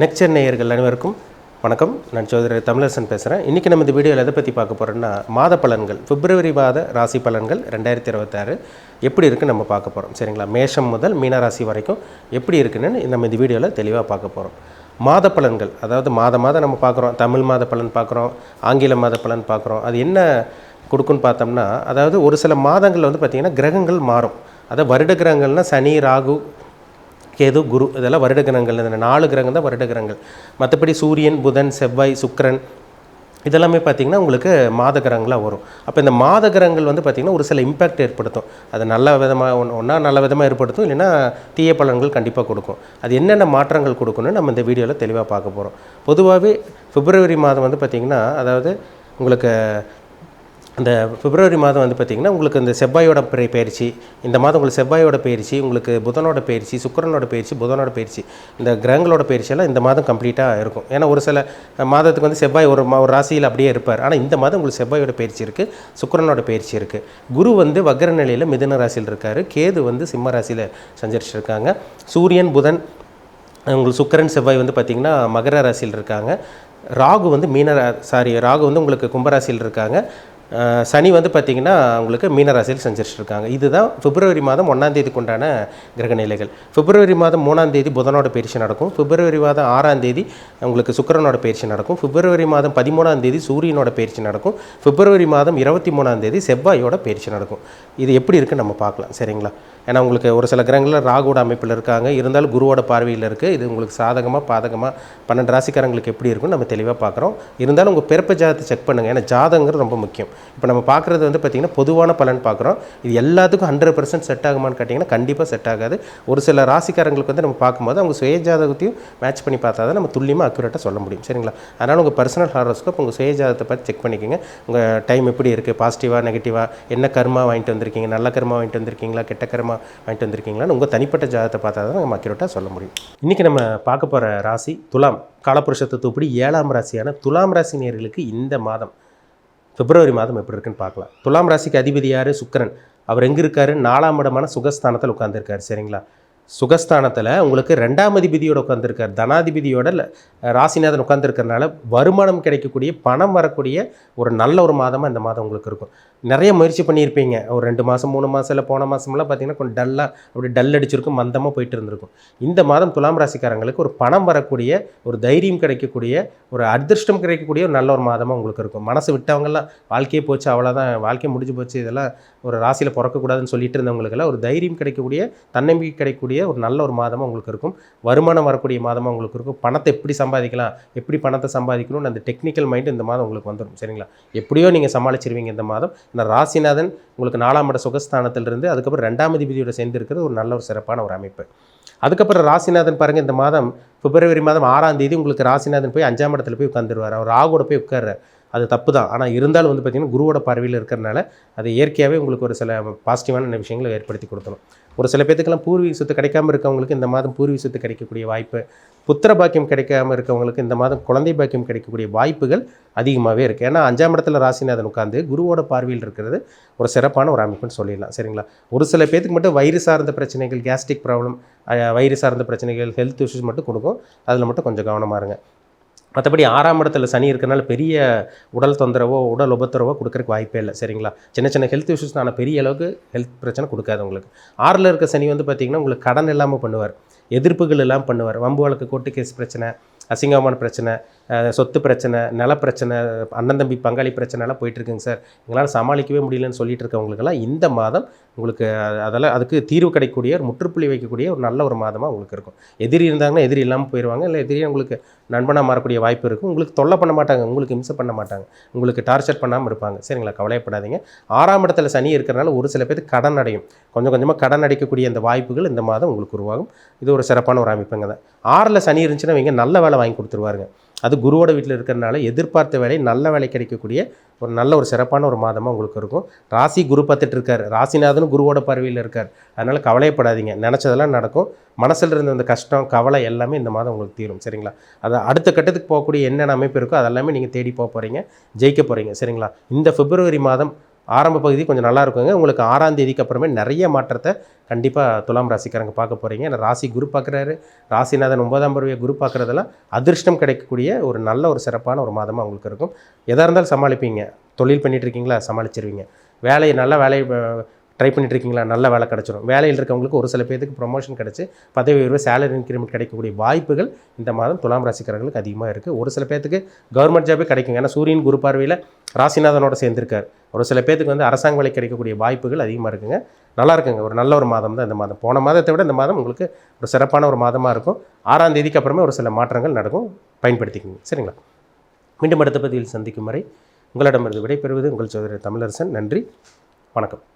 Next நேயர்கள் அனைவருக்கும் வணக்கம். நான் சோதரர் தமிழரசன் பேசுகிறேன் இன்றைக்கி நம்ம இந்த வீடியோவில் எதை பற்றி பார்க்க போகிறோம்னா மாத பலன்கள் பிப்ரவரி மாத ராசி பலன்கள் ரெண்டாயிரத்தி இருபத்தாறு எப்படி இருக்குன்னு நம்ம பார்க்க போகிறோம் சரிங்களா? மேஷம் முதல் மீன ராசி வரைக்கும் எப்படி இருக்குன்னு நம்ம இந்த வீடியோவில் தெளிவாக பார்க்க போகிறோம் மாத பலன்கள் அதாவது மாத மாதம் நம்ம பார்க்குறோம். தமிழ் மாத பலன் பார்க்குறோம் ஆங்கில மாத பலன் பார்க்குறோம். அது என்ன கொடுக்குன்னு பார்த்தோம்னா அதாவது ஒரு சில மாதங்கள் வந்து பார்த்திங்கன்னா கிரகங்கள் மாறும். அதாவது வருட கிரகங்கள்னால் சனி ராகு கேது குரு இதெல்லாம் வருட கிரகங்கள். இந்த நாலு கிரகம் தான் வருட கிரகங்கள். மற்றபடி சூரியன் புதன் செவ்வாய் சுக்கிரன் இதெல்லாமே பார்த்திங்கன்னா உங்களுக்கு மாத கிரகங்களாக வரும். அப்போ இந்த மாத கிரகங்கள் வந்து பார்த்திங்கன்னா ஒரு சில இம்பேக்ட் ஏற்படுத்தும். அது நல்ல விதமாக ஒன்று ஒன்றா நல்ல விதமாக ஏற்படுத்தும். இல்லைன்னா தீய பலன்கள் கண்டிப்பாக கொடுக்கும். அது என்னென்ன மாற்றங்கள் கொடுக்குன்னு நம்ம இந்த வீடியோவில் தெளிவாக பார்க்க போகிறோம் பொதுவாகவே பிப்ரவரி மாதம் வந்து பார்த்திங்கன்னா அதாவது உங்களுக்கு அந்த பிப்ரவரி மாதம் வந்து பார்த்திங்கன்னா உங்களுக்கு இந்த செவ்வாயோட பிறை பயிற்சி இந்த மாதம் உங்களுக்கு செவ்வாயோட பயிற்சி உங்களுக்கு புதனோட பயிற்சி சுக்கரனோட பயிற்சி புதனோட பயிற்சி இந்த கிரகங்களோட பயிற்சியெல்லாம் இந்த மாதம் கம்ப்ளீட்டாக இருக்கும். ஏன்னா ஒரு சில மாதத்துக்கு வந்து செவ்வாய் ஒரு மா- ஒரு ராசியில் அப்படியே இருப்பார். ஆனால் இந்த மாதம் உங்களுக்கு செவ்வாயோட பயிற்சி இருக்குது சுக்கிரனோட பயிற்சி இருக்குது குரு வந்து வக்ர நிலையில் மிதுன ராசியில் இருக்கார். கேது வந்து சிம்ம ராசியில் சஞ்சரிச்சிருக்காங்க. சூரியன் புதன் உங்களுக்கு சுக்கிரன் செவ்வாய் வந்து பார்த்திங்கன்னா மகர ராசியில் இருக்காங்க. ராகு வந்து மீன சாரி ராகு வந்து உங்களுக்கு கும்பராசியில் இருக்காங்க. சனி வந்து பார்த்திங்கன்னா உங்களுக்கு மீனராசியில் சஞ்சரிச்சிட்டு இருக்காங்க இதுதான் பிப்ரவரி மாதம் ஒன்றாந்தேதிக்கு உண்டான கிரக நிலைகள். பிப்ரவரி மாதம் மூணாந்தேதி புதனோட பயிற்சி நடக்கும். பிப்ரவரி மாதம் ஆறாந்தேதி உங்களுக்கு சுக்கரனோட பயிற்சி நடக்கும். பிப்ரவரி மாதம் பதிமூணாந்தேதி சூரியனோட பயிற்சி நடக்கும். பிப்ரவரி மாதம் இருபத்தி மூணாந்தேதி செவ்வாயோட பயிற்சி நடக்கும். இது எப்படி இருக்குன்னு நம்ம பார்க்கலாம். சரிங்களா? ஏன்னா உங்களுக்கு ஒரு சில கிரகங்களில் ராகுவோட அமைப்பில் இருக்காங்க. இருந்தாலும் குருவோட பார்வையில் இருக்குது இது உங்களுக்கு சாதகமாக பாதகமாக பன்னெண்டு ராசிக்காரங்களுக்கு எப்படி இருக்குன்னு நம்ம தெளிவாக பார்க்குறோம். இருந்தாலும் உங்கள் பிறப்பு ஜாதத்தை செக் பண்ணுங்கள் ஏன்னா ஜாதகங்கிறது ரொம்ப முக்கியம். இப்போ நம்ம பார்க்குறது வந்து பார்த்திங்கன்னா பொதுவான பலன் பார்க்குறோம். இது எல்லாத்துக்கும் ஹண்ட்ரட் பர்சன்ட் செட் ஆகுமான்னு கேட்டிங்கன்னா கண்டிப்பாக செட் ஆகாது. ஒரு சில ராசிக்காரங்களுக்கு வந்து நம்ம பார்க்கும்போது அவங்க சுயஜாதகத்தையும் மேட்ச் பண்ணி பார்த்தா தான் நம்ம துல்லியமாக அக்யூரேட்டாக சொல்ல முடியும். சரிங்களா? அதனால் உங்கள் பர்சனல் ஹாரோஸ்கோப் உங்கள் சுயஜாதத்தை பார்த்து செக் பண்ணிக்கோங்க. உங்கள் டைம் எப்படி இருக்குது பாசிட்டிவாக நெகட்டிவாக என்ன கர்மா வாங்கிட்டு வந்திருக்கீங்க? நல்ல கர்மா வாங்கிட்டு வந்திருக்கீங்களா? கெட்ட கர்மா வாங்கிட்டு வந்திருக்கீங்களான்னு உங்கள் தனிப்பட்ட ஜாதகத்தை பார்த்தா தான் நம்ம அக்யூரேட்டாக சொல்ல முடியும். இன்றைக்கி நம்ம பார்க்க போகிற ராசி துலாம். காலப்புருஷ தத்துவப்படி ஏழாம் ராசியான துலாம் ராசி நேர்களுக்கு இந்த மாதம் பிப்ரவரி மாதம் எப்படி இருக்குன்னு பார்க்கலாம். துலாம் ராசிக்கு அதிபதி யார்? சுக்கிரன். அவர் எங்கே இருக்காரு? நாலாம் இடமான சுகஸ்தானத்தில் உட்காந்துருக்காரு சரிங்களா? சுகஸ்தானத்தில் உங்களுக்கு ரெண்டாம் அதிபதியோடு உட்காந்துருக்கார் தனாதிபதியோட ராசிநாதன் உட்காந்துருக்கறனால வருமானம் கிடைக்கக்கூடிய பணம் வரக்கூடிய ஒரு நல்ல ஒரு மாதமாக இந்த மாதம் உங்களுக்கு இருக்கும். நிறைய முயற்சி பண்ணியிருப்பீங்க. ஒரு ரெண்டு மாதம் மூணு மாதம் இல்லை போன மாதம்லாம் பார்த்தீங்கன்னா கொஞ்சம் டல்லாக அப்படி டல் அடிச்சிருக்கும் மந்தமாக போயிட்டு இருந்திருக்கும். இந்த மாதம் துலாம் ராசிக்காரங்களுக்கு ஒரு பணம் வரக்கூடிய ஒரு தைரியம் கிடைக்கக்கூடிய ஒரு அதிர்ஷ்டம் கிடைக்கக்கூடிய ஒரு நல்ல ஒரு மாதமாக உங்களுக்கு இருக்கும். மனசு விட்டவங்கெல்லாம் வாழ்க்கையே போச்சு அவ்வளோதான் வாழ்க்கை முடிஞ்சு போச்சு இதெல்லாம் ஒரு ராசியில் பிறக்கக்கூடாதுன்னு சொல்லிட்டு இருந்தவங்களுக்கெல்லாம் ஒரு தைரியம் கிடைக்கக்கூடிய தன்னம்பிக்கை கிடைக்கக்கூடிய ஒரு நல்ல ஒரு மாதமாக உங்களுக்கு இருக்கும். வருமானம் வரக்கூடிய மாதமாக உங்களுக்கு இருக்கும். பணத்தை எப்படி சம்பாதிக்கலாம் எப்படி பணத்தை சம்பாதிக்கணும்னு அந்த டெக்னிக்கல் மைண்ட் இந்த மாதம் உங்களுக்கு வந்துடும் சரிங்களா? எப்படியோ நீங்கள் சமாளிச்சிருவீங்க இந்த மாதம். இந்த ராசிநாதன் உங்களுக்கு நாலாம் இட சுகஸ்தானத்திலிருந்து அதுக்கப்புறம் ரெண்டாம் அதிபதியோட சேர்ந்து இருக்கிறது ஒரு நல்ல ஒரு சிறப்பான ஒரு அமைப்பு. அதுக்கப்புறம் ராசிநாதன் பாருங்கள் இந்த மாதம் பிப்ரவரி மாதம் ஆறாம் தேதி உங்களுக்கு ராசிநாதன் போய் அஞ்சாம் இடத்துல போய் உட்காந்துருவார் அவர் ராகுவோட போய் உட்கார்றார். அது தப்பு தான் ஆனால் இருந்தாலும் வந்து பார்த்திங்கன்னா குருவோட பார்வையில் இருக்கிறனால அது இயற்கையாகவே உங்களுக்கு ஒரு சில பாசிட்டிவான விஷயங்களை ஏற்படுத்தி கொடுத்தணும் ஒரு சில பேத்துக்கெல்லாம் பூர்வீக சொத்து கிடைக்காம இருக்கவங்களுக்கு இந்த மாதம் பூர்வீக சொத்து கிடைக்கக்கூடிய வாய்ப்பு புத்திர பாக்கியம் கிடைக்காம இருக்கவங்களுக்கு இந்த மாதம் குழந்தை பாக்கியம் கிடைக்கக்கூடிய வாய்ப்புகள் அதிகமாகவே இருக்குது ஏன்னா அஞ்சாம் இடத்துல ராசிநாதன் உட்காந்து குருவோட பார்வையில் இருக்கிறது ஒரு சிறப்பான ஒரு அமைப்புன்னு சொல்லிடலாம். சரிங்களா? ஒரு சில பேத்துக்கு மட்டும் வயிறு சார்ந்த பிரச்சனைகள் கேஸ்ட்ரிக் ப்ராப்ளம் வயிறு சார்ந்த பிரச்சனைகள் ஹெல்த் இஷ்யூஸ் மட்டும் கொடுக்கும். அதில் மட்டும் கொஞ்சம் கவனமாக இருங்க. மற்றபடி ஆறாம் இடத்துல சனி இருக்கிறனால பெரிய உடல் தொந்தரவோ உடல் உபத்திரவோ கொடுக்கறக்கு வாய்ப்பே இல்லை. சரிங்களா? சின்ன சின்ன ஹெல்த் இஷ்யூஸ் ஆனால் பெரிய அளவுக்கு ஹெல்த் பிரச்சனை கொடுக்காது உங்களுக்கு. ஆறில் இருக்க சனி வந்து பார்த்திங்கன்னா உங்களுக்கு கடன் இல்லாமல் பண்ணுவார். எதிர்ப்புகள் எல்லாம் பண்ணுவார். வம்பு வழக்கு கோர்ட்டு கேஸ் பிரச்சனை அசிங்கமான பிரச்சனை சொத்து பிரச்சனை நில பிரச்சனை அண்ணன் தம்பி பங்காளி பிரச்சனைலாம் போயிட்டுருக்குங்க சார். எங்களால் சமாளிக்கவே முடியலன்னு சொல்லிட்டு இருக்கவங்களுக்கெல்லாம் இந்த மாதம் உங்களுக்கு அதெல்லாம் அதுக்கு தீர்வு கிடைக்கக்கூடிய ஒரு முற்றுப்புள்ளி வைக்கக்கூடிய ஒரு நல்ல ஒரு மாதமாக உங்களுக்கு இருக்கும். எதிரி இருந்தாங்கன்னா எதிரி இல்லாமல் போயிடுவாங்க இல்லை எதிரி உங்களுக்கு நண்பனாக மாறக்கூடிய வாய்ப்பு இருக்கும். உங்களுக்கு தொல்லை பண்ண மாட்டாங்க. உங்களுக்கு இம்சம் பண்ண மாட்டாங்க. உங்களுக்கு டார்ச்சர் பண்ணாமல் இருப்பாங்க. சரிங்களா? கவலைப்படாதீங்க ஆறாம் இடத்துல சனி இருக்கிறனால ஒரு சில பேருக்கு கடன் அடையும். கொஞ்சம் கொஞ்சமாக கடன் அடைக்கக்கூடிய அந்த வாய்ப்புகள் இந்த மாதம் உங்களுக்கு உருவாகும். இது ஒரு சிறப்பான ஒரு அமைப்புங்க. தான் ஆறில் சனி இருந்துச்சுன்னா இவங்க நல்ல வேலை வாங்கி கொடுத்துருவாருங்க. அது குருவோட வீட்டில் இருக்கிறனால எதிர்பார்த்த வேலை நல்ல வேலை கிடைக்கக்கூடிய ஒரு நல்ல ஒரு சிறப்பான ஒரு மாதமாக உங்களுக்கு இருக்கும். ராசி குரு பார்த்துட்டு இருக்கார். ராசிநாதனும் குருவோட பறவையில் இருக்கார். அதனால் கவலையப்படாதீங்க. நினச்சதெல்லாம் நடக்கும். மனசில் இருந்த அந்த கஷ்டம் கவலை எல்லாமே இந்த மாதம் உங்களுக்கு தீரும். சரிங்களா? அது அடுத்த கட்டத்துக்கு போகக்கூடிய என்னென்ன அமைப்பு இருக்கோ அதெல்லாமே நீங்கள் தேடி போக போகிறீங்க ஜெயிக்க போகிறீங்க சரிங்களா? இந்த பிப்ரவரி மாதம் ஆரம்ப பகுதி கொஞ்சம் நல்லா இருக்குங்க. உங்களுக்கு ஆறாம் தேதிக்கு அப்புறமே நிறைய மாற்றத்தை கண்டிப்பாக துலாம் ராசிக்காரங்க பார்க்க போகிறீங்க ஏன்னா ராசி குரு பார்க்குறாரு. ராசிநாதன் ஒன்பதாம் பருவியை குரு பார்க்குறதெல்லாம் அதிர்ஷ்டம் கிடைக்கக்கூடிய ஒரு நல்ல ஒரு சிறப்பான ஒரு மாதமாக உங்களுக்கு இருக்கும். எதாக இருந்தாலும் சமாளிப்பீங்க. தொழில் பண்ணிகிட்டு இருக்கீங்களா சமாளிச்சிருவீங்க. வேலையை நல்ல வேலையை ட்ரை பண்ணிட்டு இருக்கீங்களா நல்ல வேலை கிடச்சிரும். வேலையில் இருக்கவங்களுக்கு ஒரு சில பேருக்கு ப்ரொமோஷன் கிடச்சி பதவி உயர்வு சேலரி இன்க்ரிமெண்ட் கிடைக்கக்கூடிய வாய்ப்புகள் இந்த மாதம் துலாம் ராசிக்காரர்களுக்கு அதிகமாக இருக்குது ஒரு சில பேர்த்துக்கு கவர்மெண்ட் ஜாபே கிடைக்கும் ஏன்னா சூரியன் குரு பார்வையில் ராசிநாதனோட சேர்ந்திருக்கார். ஒரு சில பேர்த்துக்கு வந்து அரசாங்க வேலை கிடைக்கக்கூடிய வாய்ப்புகள் அதிகமாக இருக்குங்க. நல்லா இருக்குங்க. ஒரு நல்ல ஒரு மாதம் தான் இந்த மாதம். போன மாதத்தை விட இந்த மாதம் உங்களுக்கு ஒரு சிறப்பான ஒரு மாதமாக இருக்கும். ஆறாம் தேதிக்கு அப்புறமே ஒரு சில மாற்றங்கள் நடக்கும். பயன்படுத்திக்கோங்க. சரிங்களா? மீண்டும் அடுத்த பதிவில் சந்திக்கும் வரை உங்களிடமிருந்து விடைபெறுவது உங்கள் சோதரர் தமிழரசன். நன்றி. வணக்கம்.